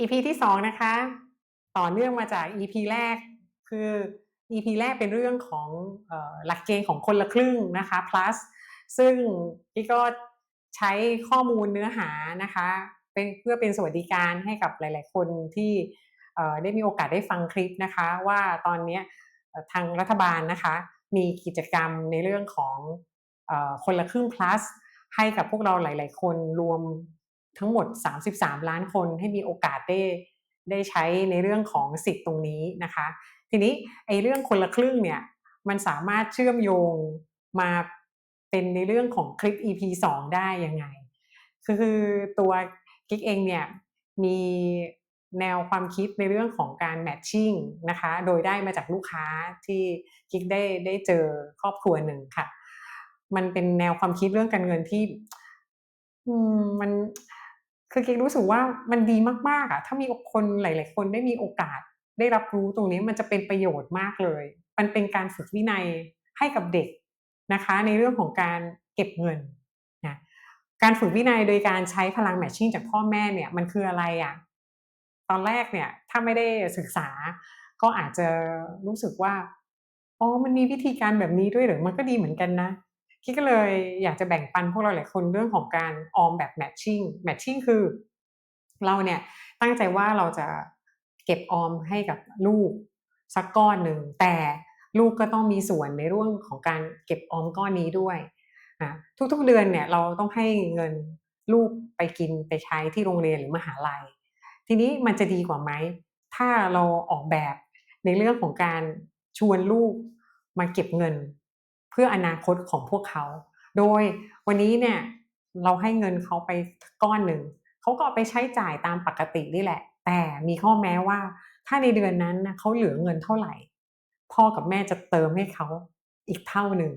EP ที่สองนะคะ ต่อเนื่องมาจาก EP แรกคือ EP แรกเป็นเรื่องของหลักเกณฑ์ของคนละครึ่งนะคะ plus ซึ่งพี่ก็ใช้ข้อมูลเนื้อหานะคะเป็นเพื่อเป็นสวัสดิการให้กับหลาย ๆ คนที่ได้มีโอกาสได้ฟังคลิปนะคะ ว่าตอนนี้ทางรัฐบาลนะคะ มีกิจกรรมในเรื่องของอคนละครึ่ง plus ให้กับพวกเราหลาย ๆ คนรวม ทั้งหมด 33 ล้านคนให้มีโอกาสได้ได้ใช้ในเรื่องของสิทธิ์ตรงนี้นะคะ ทีนี้ไอ้เรื่องคนละครึ่งเนี่ยมันสามารถเชื่อมโยงมาเป็นในเรื่องของคลิป EP 2 ได้ยังไง คือตัวกิ๊กเองเนี่ยมีแนวความคิดในเรื่องของการแมทชิ่งนะคะ โดยได้มาจากลูกค้าที่กิ๊กได้ได้เจอครอบครัวหนึ่งค่ะ มันเป็นแนวความคิดเรื่องการเงินที่มัน คือเกรู้สึกว่ามันดีมากๆอะถ้ามีคนหลาย ๆ คนได้มีโอกาสได้รับรู้ตรงนี้มันจะเป็นประโยชน์มากเลย มันเป็นการฝึกวินัยให้กับเด็กนะคะ ในเรื่องของการเก็บเงินนะการฝึกวินัยโดยการใช้พลังแมทชิ่งจากพ่อแม่เนี่ยมันคืออะไรอะตอนแรกเนี่ยถ้าไม่ได้ศึกษา ก็อาจจะรู้สึกว่าอ๋อมันมีวิธีการแบบนี้ด้วยหรือมันก็ดีเหมือนกันนะ คิดก็เลยอยากจะแบ่งปันพวกเราหลายคนเรื่องของการออมแบบแมทชิ่งแมทชิ่งคือ เราเนี่ยตั้งใจว่าเราจะเก็บออมให้กับลูกสักก้อนหนึ่งแต่ลูกก็ต้องมีส่วนในเรื่องของการเก็บออมก้อนนี้ด้วยนะทุกๆเดือนเนี่ยเราต้องให้เงินลูกไปกินไปใช้ที่โรงเรียนหรือมหาลัย ทีนี้มันจะดีกว่าไหม ถ้าเราออกแบบในเรื่องของการชวนลูกมาเก็บเงิน เพื่ออนาคตของพวกเขา โดยวันนี้เนี่ยเราให้เงินเขาไปก้อนหนึ่งเขาก็ไปใช้จ่ายตามปกตินี่แหละ แต่มีข้อแม้ว่า ถ้าในเดือนนั้นนะเขาเหลือเงินเท่าไหร่ พ่อกับแม่จะเติมให้เขาอีกเท่าหนึ่ง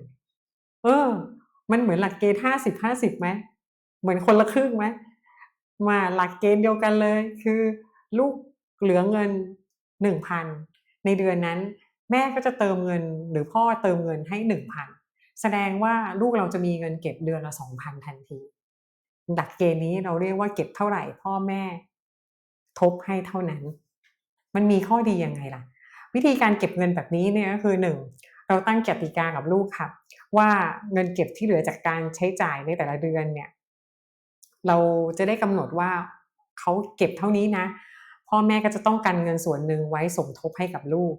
เออ มันเหมือนหลักเกณฑ์ห้าสิบห้าสิบไหมเหมือนคนละครึ่งไหมมาหลักเกณฑ์เดียวกันเลย คือ ลูกเหลือเงินหนึ่งพันในเดือนนั้น แม่ก็จะเติมเงินหรือพ่อเติมเงินให้หนึ่งพันแสดงว่าลูกเราจะมีเงินเก็บเดือนละสองพันทันทีดักเกณฑ์นี้เราเรียกว่าเก็บเท่าไหร่ พ่อแม่ ทบให้เท่านั้น มันมีข้อดียังไงล่ะ วิธีการเก็บเงินแบบนี้เนี่ยก็คือหนึ่งเราตั้งกติกากับลูกค่ะ ว่าเงินเก็บที่เหลือจากการใช้จ่ายในแต่ละเดือนเนี่ย เราจะได้กำหนดว่าเขาเก็บเท่านี้นะ พ่อแม่ก็จะต้องกันเงินส่วนหนึ่งไว้สมทบให้กับลูก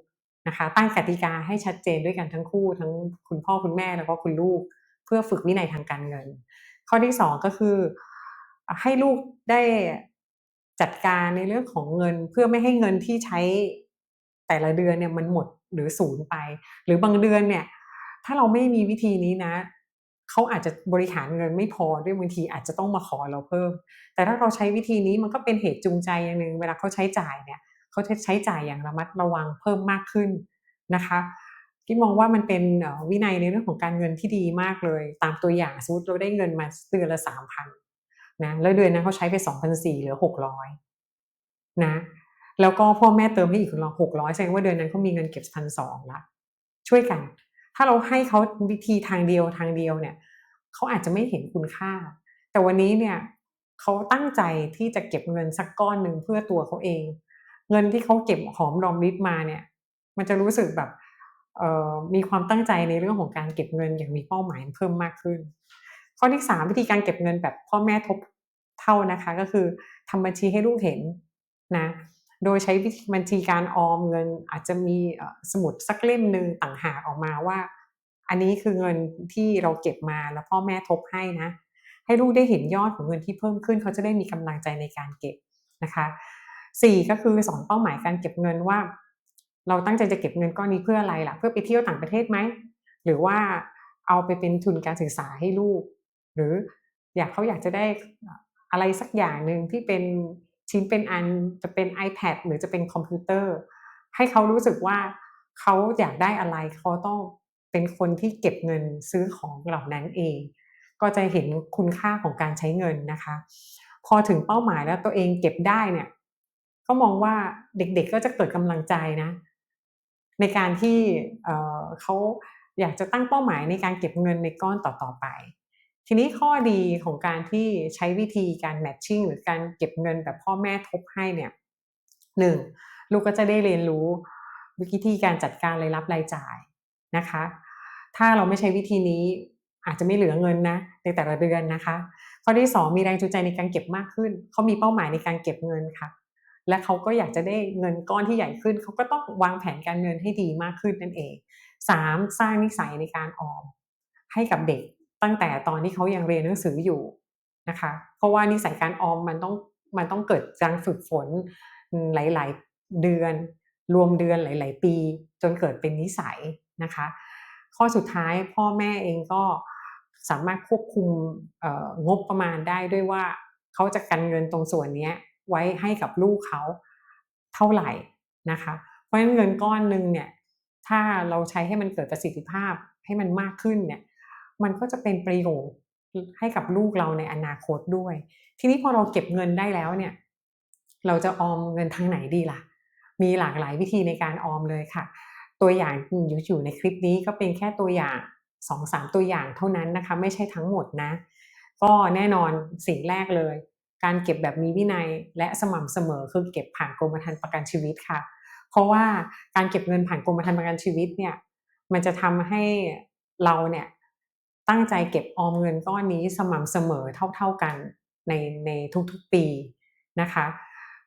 นะคะตั้งกติกาให้ชัดเจนด้วยกันทั้งคู่ทั้งคุณพ่อคุณแม่แล้วก็คุณลูก เพื่อฝึกวินัยทางการเงิน ข้อที่สองก็คือ ให้ลูกได้จัดการในเรื่องของเงินเพื่อไม่ให้เงินที่ใช้แต่ละเดือนเนี่ยมันหมดหรือศูนย์ไป หรือบางเดือนเนี่ย ถ้าเราไม่มีวิธีนี้นะเขาอาจจะบริหารเงินไม่พอด้วยบางทีอาจจะต้องมาขอเราเพิ่ม แต่ถ้าเราใช้วิธีนี้มันก็เป็นเหตุจูงใจอย่างหนึ่งเวลาเขาใช้จ่ายเนี่ย เขาใช้จ่ายอย่างระมัดระวังเพิ่มมากขึ้นนะคะคิดมองว่ามันเป็นวินัยในเรื่องของการเงินที่ดีมากเลย ตามตัวอย่างสมมติเราได้เงินมาเดือนละสามพันนะแล้วเดือนนั้นเขาใช้ไปสองพันสี่เหลือหกร้อยนะแล้วก็พ่อแม่เติมให้อีกคนละหกร้อยแสดงว่าเดือนนั้นเขามีเงินเก็บพันสองละช่วยกัน ถ้าเราให้เขาวิธีทางเดียวทางเดียวเนี่ยเขาอาจจะไม่เห็นคุณค่า แต่วันนี้เนี่ยเขาตั้งใจที่จะเก็บเงินสักก้อนหนึ่งเพื่อตัวเขาเอง เงินที่เขาเก็บหอมรอมริบมาเนี่ย มันจะรู้สึกแบบมีความตั้งใจในเรื่องของการเก็บเงินอย่างมีเป้าหมายเพิ่มมากขึ้น ข้อที่สามวิธีการเก็บเงินแบบพ่อแม่ทบเท่านะคะ ก็คือทำบัญชีให้ลูกเห็นนะโดยใช้วิธีบัญชีการออมเงินอาจจะมีสมุดสักเล่มหนึ่งต่างหากออกมาว่า อันนี้คือเงินที่เราเก็บมาแล้วพ่อแม่ทบให้นะ ให้ลูกได้เห็นยอดของเงินที่เพิ่มขึ้นเขาจะได้มีกำลังใจในการเก็บนะคะ สี่ก็คือสอนเป้าหมายการเก็บเงินว่า เราตั้งใจจะเก็บเงินก้อนนี้เพื่ออะไรล่ะ เพื่อไปเที่ยวต่างประเทศไหม หรือว่าเอาไปเป็นทุนการศึกษาให้ลูก หรืออยากเขาอยากจะได้อะไรสักอย่างหนึ่งที่เป็นชิ้นเป็นอันจะเป็น iPad หรือจะเป็นคอมพิวเตอร์ ให้เขารู้สึกว่าเขาอยากได้อะไรเขาต้องเป็นคนที่เก็บเงินซื้อของเหล่านั้นเอง ก็จะเห็นคุณค่าของการใช้เงินนะคะ พอถึงเป้าหมายแล้วตัวเองเก็บได้เนี่ย ก็มองว่าเด็กๆก็จะเกิดกำลังใจนะ ในการที่เขาอยากจะตั้งเป้าหมายในการเก็บเงินในก้อนต่อๆไป ทีนี้ข้อดีของการที่ใช้วิธีการแมทชิ่งหรือการเก็บเงินแบบพ่อแม่ทบให้เนี่ย 1. ลูกก็จะได้เรียนรู้วิธีการจัดการรายรับรายจ่ายนะคะ ถ้าเราไม่ใช้วิธีนี้อาจจะไม่เหลือเงินนะในแต่ละเดือนนะคะ ข้อที่ 2 มีแรงจูงใจในการเก็บมากขึ้นเขามีเป้าหมายในการเก็บเงินค่ะ และเขาก็อยากจะได้เงินก้อนที่ใหญ่ขึ้น เขาก็ต้องวางแผนการเงินให้ดีมากขึ้นนั่นเอง 3. สร้างนิสัยในการออมให้กับเด็กตั้งแต่ตอนที่เขายังเรียนหนังสืออยู่นะคะ เพราะว่านิสัยการออมมันต้องมันต้องเกิดการฝึกฝนหลาย ๆ เดือน รวมเดือนหลาย ๆ ปี จนเกิดเป็นนิสัยนะคะ ข้อสุดท้ายพ่อแม่เองก็สามารถควบคุมงบประมาณได้ด้วยว่าเขาจะกันเงินตรงส่วนนี้ ไว้ให้กับลูกเขาเท่าไหร่นะคะ เพราะฉะนั้นเงินก้อนหนึ่งเนี่ยถ้าเราใช้ให้มันเกิดประสิทธิภาพให้มันมากขึ้นเนี่ยมันก็จะเป็นประโยชน์ให้กับลูกเราในอนาคตด้วย ทีนี้พอเราเก็บเงินได้แล้วเนี่ยเราจะออมเงินทางไหนดีล่ะ มีหลากหลายวิธีในการออมเลยค่ะ ตัวอย่างอยู่อยู่ในคลิปนี้ก็เป็นแค่ตัวอย่างสองสามตัวอย่างเท่านั้นนะคะ ไม่ใช่ทั้งหมดนะ ก็แน่นอนสิ่งแรกเลย การเก็บแบบมีวินัยและสม่ำเสมอคือเก็บผ่านกรมธรรม์ประกันชีวิตค่ะ เพราะว่าการเก็บเงินผ่านกรมธรรม์ประกันชีวิตเนี่ยมันจะทำให้เราเนี่ยตั้งใจเก็บออมเงินก้อนนี้สม่ำเสมอเท่า ๆกันในในทุกๆปีนะคะ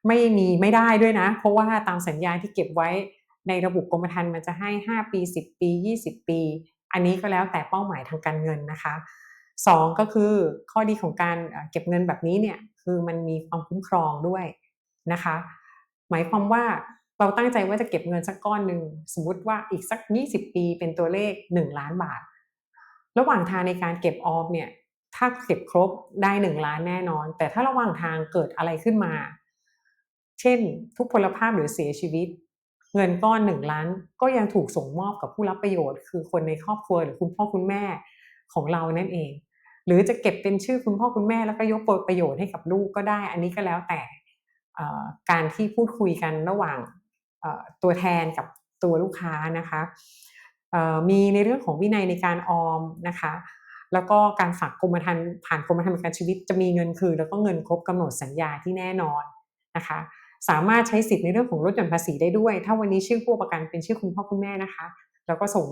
ไม่มีไม่ได้ด้วยนะ เพราะว่าตามสัญญาที่เก็บไว้ในระบบกรมธรรม์มันจะให้ 5 ปี 10 ปี 20 ปี อันนี้ก็แล้วแต่เป้าหมายทางการเงินนะคะ 2 ก็คือข้อดีของการเก็บเงินแบบนี้เนี่ย คือมันมีความคุ้มครองด้วยนะคะ หมายความว่าเราตั้งใจว่าจะเก็บเงินสักก้อนหนึ่งสมมติว่าอีกสัก 20 ปีเป็นตัวเลข 1 ล้านบาท ระหว่างทางในการเก็บออมเนี่ยถ้าเก็บครบได้หนึ่งล้านแน่นอน แต่ถ้าระหว่างทางเกิดอะไรขึ้นมา เช่น ทุกพลภาพหรือเสียชีวิต เงินก้อนหนึ่งล้านก็ยังถูกส่งมอบกับผู้รับประโยชน์ คือคนในครอบครัวหรือคุณพ่อคุณแม่ของเรานั่นเอง หรือจะเก็บเป็นชื่อคุณพ่อคุณแม่แล้วก็ยกประโยชน์ให้กับลูกก็ได้ อันนี้ก็แล้วแต่การที่พูดคุยกันระหว่างตัวแทนกับตัวลูกค้านะคะมีในเรื่องของวินัยในการออมนะคะแล้วก็การฝากกรมธรรม์ผ่านกรมธรรม์ประกันชีวิตจะมีเงินคืนแล้วก็เงินครบกำหนดสัญญาที่แน่นอนนะคะ สามารถใช้สิทธิ์ในเรื่องของลดหย่อนภาษีได้ด้วย ถ้าวันนี้ชื่อผู้ประกันเป็นชื่อคุณพ่อคุณแม่นะคะ แล้วก็ส่ง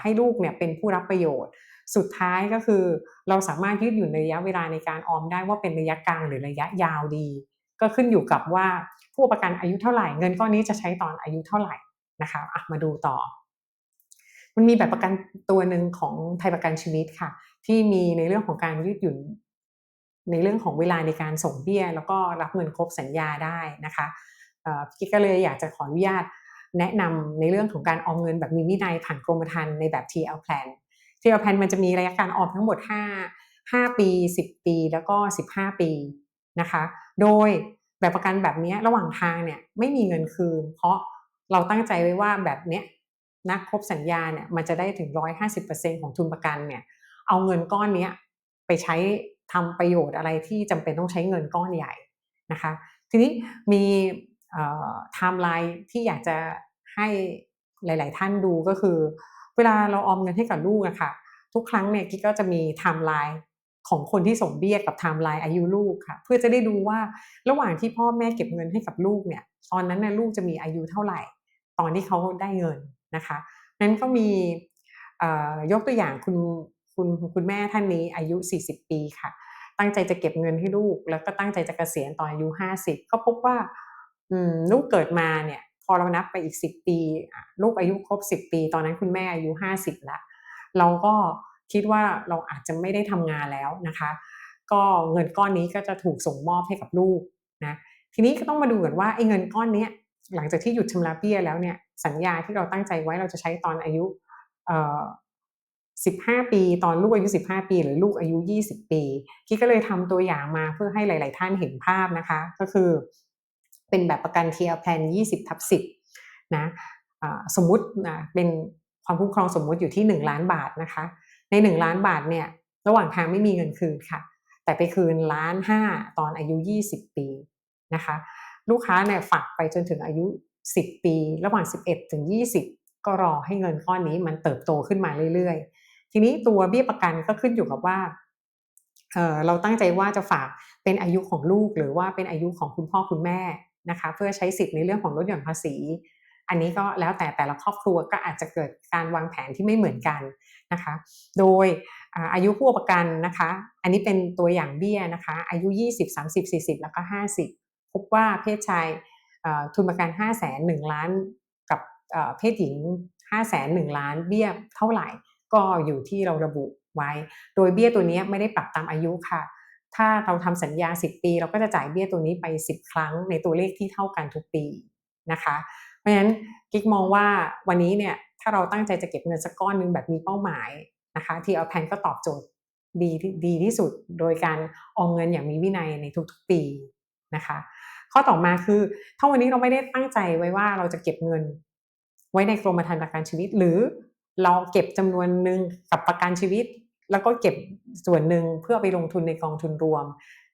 ให้ลูกเนี่ยเป็นผู้รับประโยชน์ สุดท้ายก็คือเราสามารถยืดหยุ่นระยะเวลาในการออมได้ว่าเป็นระยะกลางหรือระยะยาวดี ก็ขึ้นอยู่กับว่าผู้ประกันอายุเท่าไหร่เงินก้อนนี้จะใช้ตอนอายุเท่าไหร่นะคะะมาดูต่อ มันมีแบบประกันตัวหนึ่งของไทยประกันชีวิตค่ะ ที่มีในเรื่องของการยืดหยุ่นในเรื่องของเวลาในการส่งเบี้ย แล้วก็รับเงินครบสัญญาได้นะคะพี่ก็เลยอยากจะขออนุญาต แนะนำในเรื่องของการออมเงินแบบมีวินัยผ่านกรมธรรม์ในแบบ TL Plan TL Plan มันจะมีระยะการออมทั้งหมด 5 5 ปี 10 ปี แล้วก็ 15 ปีนะคะ โดยแบบประกันแบบนี้ระหว่างทางเนี่ยไม่มีเงินคืน เพราะเราตั้งใจไว้ว่าแบบเนี้ยนะครบสัญญาเนี่ยมันจะได้ถึง 150%ของทุนประกันเนี่ยเอาเงินก้อนนี้ไปใช้ทำประโยชน์อะไรที่จำเป็นต้องใช้เงินก้อนใหญ่นะคะ ทีนี้มี ไทม์ไลน์ที่อยากจะให้หลาย ๆ ท่านดูก็คือ เวลาเราออมเงินให้กับลูกอะคะ่ะ ทุกครั้งเนี่ยกิ๊กก็จะมีไทม์ไลน์ของคนที่ส่งเบี้ยกับไทม์ไลน์อายุลูกค่ะ เพื่อจะได้ดูว่าระหว่างที่พ่อแม่เก็บเงินให้กับลูกเนี่ย ตอนนั้นน่ยลูกจะมีอายุเท่าไหร่ ตอนที่เขาได้เงินนะคะ นั้นก็มียกตัวอย่างคุณคุณคุณแม่ท่านนี้อายุ 40 ปีค่ะ ตั้งใจจะเก็บเงินให้ลูก แล้วก็ตั้งใจจะเกษียณตอนอายุ 50 ก็พบว่า ลูกเกิดมาเนี่ย พอเรานับไปอีก10ปีลูกอายุครบ10ปี ตอนนั้นคุณแม่อายุ50แล้วเราก็คิดว่าเราอาจจะไม่ได้ทำงานแล้วนะคะ ก็เงินก้อนนี้ก็จะถูกส่งมอบให้กับลูกนะทีนี้ก็ต้องมาดูกันว่าไอ้เงินก้อนนี้หลังจากที่หยุดชำระเบี้ยแล้วเนี่ยสัญญาที่เราตั้งใจไว้เราจะใช้ตอนอายุ15ปี ตอนลูกอายุ15ปี หรือลูกอายุ20ปีพี่ก็เลยทำตัวอย่างมาเพื่อให้หลาย ๆ ท่านเห็นภาพนะคะ ก็คือ เป็นแบบประกันเทียร์แพลน20ทับ10นะสมมุตินะเป็นความคุ้มครองสมมุติอยู่ที่ 1 ล้านบาทนะคะ ใน 1 ล้านบาทเนี่ยระหว่างทางไม่มีเงินคืนค่ะ แต่ไปคืนล้านห้าตอนอายุ 20 ปีนะคะ ลูกค้าเนี่ยฝากไปจนถึงอายุ 10 ปี ระหว่าง 11 ถึง 20 ก็รอให้เงินก้อนนี้มันเติบโตขึ้นมาเรื่อยๆ ทีนี้ตัวเบี้ยประกันก็ขึ้นอยู่กับว่าเเราตั้งใจว่าจะฝากเป็นอายุของลูกหรือว่าเป็นอายุของคุณพ่อคุณแม่ นะคะเพื่อใช้สิทธิ์ในเรื่องของลดหย่อนภาษี อันนี้ก็แล้วแต่แต่ละครอบครัวก็อาจจะเกิดการวางแผนที่ไม่เหมือนกันนะคะ โดยอายุผู้ประกันนะคะ อันนี้เป็นตัวอย่างเบี้ยนะคะ อายุ 20 30 40 แล้วก็ 50 พบว่าเพศชายทุนประกัน5 0 0 0 0 1ล้าน กับเพศหญิง 5 0 0 0 0 1ล้านเบี้ยเท่าไหร่ก็อยู่ที่เราระบุไว้ โดยเบี้ยตัวนี้ไม่ได้ปรับตามอายุค่ะ ถ้าเราทำสัญญา 10 ปี เราก็จะจ่ายเบี้ยตัวนี้ไป 10 ครั้งในตัวเลขที่เท่ากันทุกปีนะคะ เพราะฉะนั้นกิ๊กมองว่าวันนี้เนี่ยถ้าเราตั้งใจจะเก็บเงินสักก้อนหนึ่งแบบมีเป้าหมายนะคะที่เอาแพนก็ตอบโจทย์ดีดีที่สุดโดยการออมเงินอย่างมีวินัยในทุกๆปีนะคะ ข้อต่อมาคือถ้าวันนี้เราไม่ได้ตั้งใจไว้ว่าเราจะเก็บเงิน ไว้ในกรมธรรม์ประกันชีวิต หรือเราเก็บจำนวนหนึ่งกับประกันชีวิต แล้วก็เก็บส่วนหนึ่งเพื่อไปลงทุนในกองทุนรวม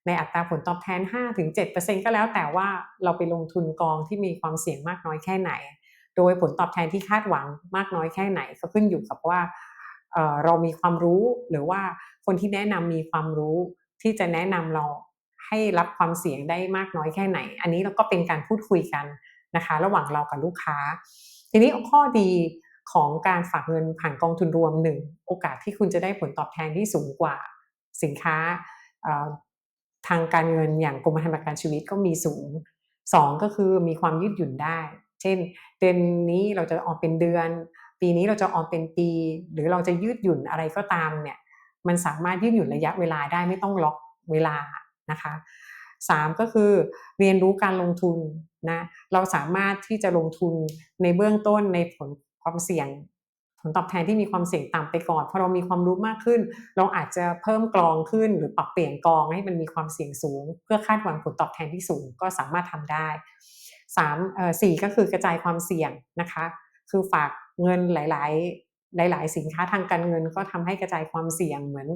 ในอัตราผลตอบแทน 5-7%ก็แล้วแต่ว่าเราไปลงทุนกองที่มีความเสี่ยงมากน้อยแค่ไหน โดยผลตอบแทนที่คาดหวังมากน้อยแค่ไหน ก็ขึ้นอยู่กับว่าเรามีความรู้หรือว่าคนที่แนะนำมีความรู้ที่จะแนะนำเราให้รับความเสี่ยงได้มากน้อยแค่ไหน อันนี้เราก็เป็นการพูดคุยกันนะคะ ระหว่างเรากับลูกค้า ทีนี้ข้อดี ของการฝากเงินผ่านกองทุนรวมหนึ่งโอกาสที่คุณจะได้ผลตอบแทนที่สูงกว่าสินค้าทางการเงินอย่างกรมธรรม์ประกันชีวิตก็มีสูงสองก็คือมีความยืดหยุ่นได้ เช่น เดือนนี้เราจะออกเป็นเดือน ปีนี้เราจะออมเป็นปี หรือเราจะยืดหยุ่นอะไรก็ตามเนี่ยมันสามารถยืดหยุ่นระยะเวลาได้ไม่ต้องล็อกเวลานะคะสามก็คือเรียนรู้การลงทุนนะเราสามารถที่จะลงทุนในเบื้องต้นในผล ความเสี่ยงผลตอบแทนที่มีความเสี่ยงต่ำไปก่อนพอเรามีความรู้มากขึ้น เราอาจจะเพิ่มกรองขึ้นหรือปรับเปลี่ยนกองให้มันมีความเสี่ยงสูง เพื่อคาดหวังผลตอบแทนที่สูงก็สามารถทำได้สามเอ่อสี่ก็คือกระจายความเสี่ยงนะคะ คือฝากเงินหลาย ๆ หลาย ๆ สินค้าทางการเงินก็ทำให้กระจายความเสี่ยงเหมือน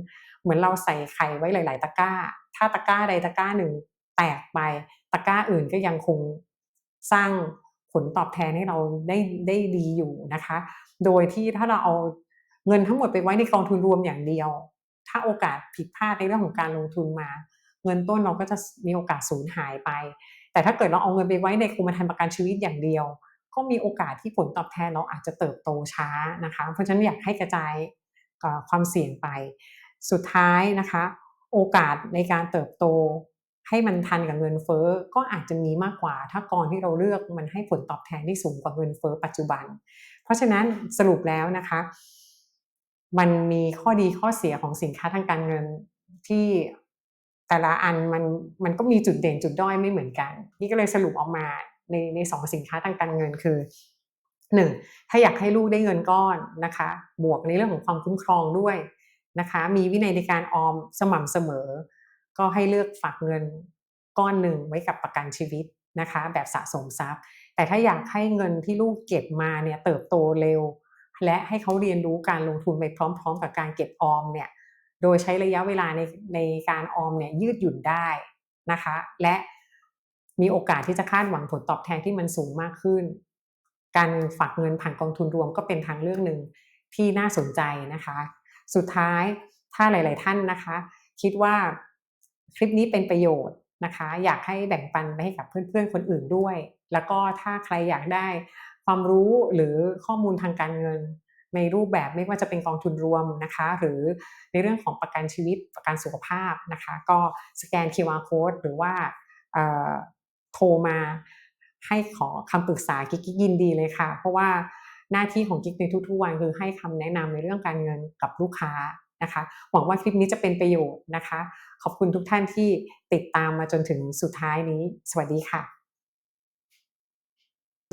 เหมือนเราใส่ไข่ไว้หลาย ๆ ตะกร้า ถ้าตะกร้าใดตะกร้าหนึ่งแตกไปตะกร้าอื่นก็ยังคงสร้าง ลตอบแทนให้เราได้ได้ดีอยู่นะคะ โดยที่ถ้าเราเอาเงินทั้งหมดไปไว้ในกองทุนรวมอย่างเดียว ถ้าโอกาสผิดพลาดในเรื่องของการลงทุนมา เงินต้นเราก็จะมีโอกาสสูญหายไป แต่ถ้าเกิดเราเอาเงินไปไว้ในกรมธรรม์ประกันชีวิตอย่างเดียว ก็มีโอกาสที่ผลตอบแทนเราอาจจะเติบโตช้านะคะ เพราะฉะนั้นอยากให้กระจายความเสี่ยงไป สุดท้ายนะคะ โอกาสในการเติบโต ให้มันทันกับเงินเฟ้อก็อาจจะมีมากกว่า ถ้ากองที่เราเลือกมันให้ผลตอบแทนที่สูงกว่าเงินเฟ้อปัจจุบัน เพราะฉะนั้นสรุปแล้วนะคะ มันมีข้อดีข้อเสียของสินค้าทางการเงินที่แต่ละอันมันมันก็มีจุดเด่นจุดด้อยไม่เหมือนกัน นี่ก็เลยสรุปออกมาในในสองสินค้าทางการเงินคือหนึ่งถ้าอยากให้ลูกได้เงินก้อนนะคะ บวกในเรื่องของความคุ้มครองด้วยนะคะ มีวินัยในการออมสม่ำเสมอ ก็ให้เลือกฝากเงินก้อนหนึ่งไว้กับประกันชีวิตนะคะ แบบสะสมทรัพย์ แต่ถ้าอยากให้เงินที่ลูกเก็บมาเนี่ยเติบโตเร็ว และให้เขาเรียนรู้การลงทุนไปพร้อม ๆ กับการเก็บออมเนี่ยโดยใช้ระยะเวลาในในการออมเนี่ยยืดหยุ่นได้นะคะ และมีโอกาสที่จะคาดหวังผลตอบแทนที่มันสูงมากขึ้น การฝากเงินผ่านกองทุนรวมก็เป็นทางเลือกหนึ่งที่น่าสนใจนะคะ สุดท้ายถ้าหลาย ๆ ท่านนะคะ คิดว่า คลิปนี้เป็นประโยชน์นะคะ อยากให้แบ่งปันไปให้กับเพื่อนๆคนอื่นด้วย แล้วก็ถ้าใครอยากได้ความรู้หรือข้อมูลทางการเงินในรูปแบบไม่ว่าจะเป็นกองทุนรวมนะคะ หรือในเรื่องของประกันชีวิตประกันสุขภาพนะคะ ก็สแกน QR code หรือว่าโทรมาให้ขอคำปรึกษากิ๊กยินดีเลยค่ะ เพราะว่าหน้าที่ของกิ๊กในทุกๆวันคือให้คำแนะนำในเรื่องการเงินกับลูกค้า นะคะหวังว่าคลิปนี้จะเป็นประโยชน์นะคะ ขอบคุณทุกท่านที่ติดตามมาจนถึงสุดท้ายนี้ สวัสดีค่ะ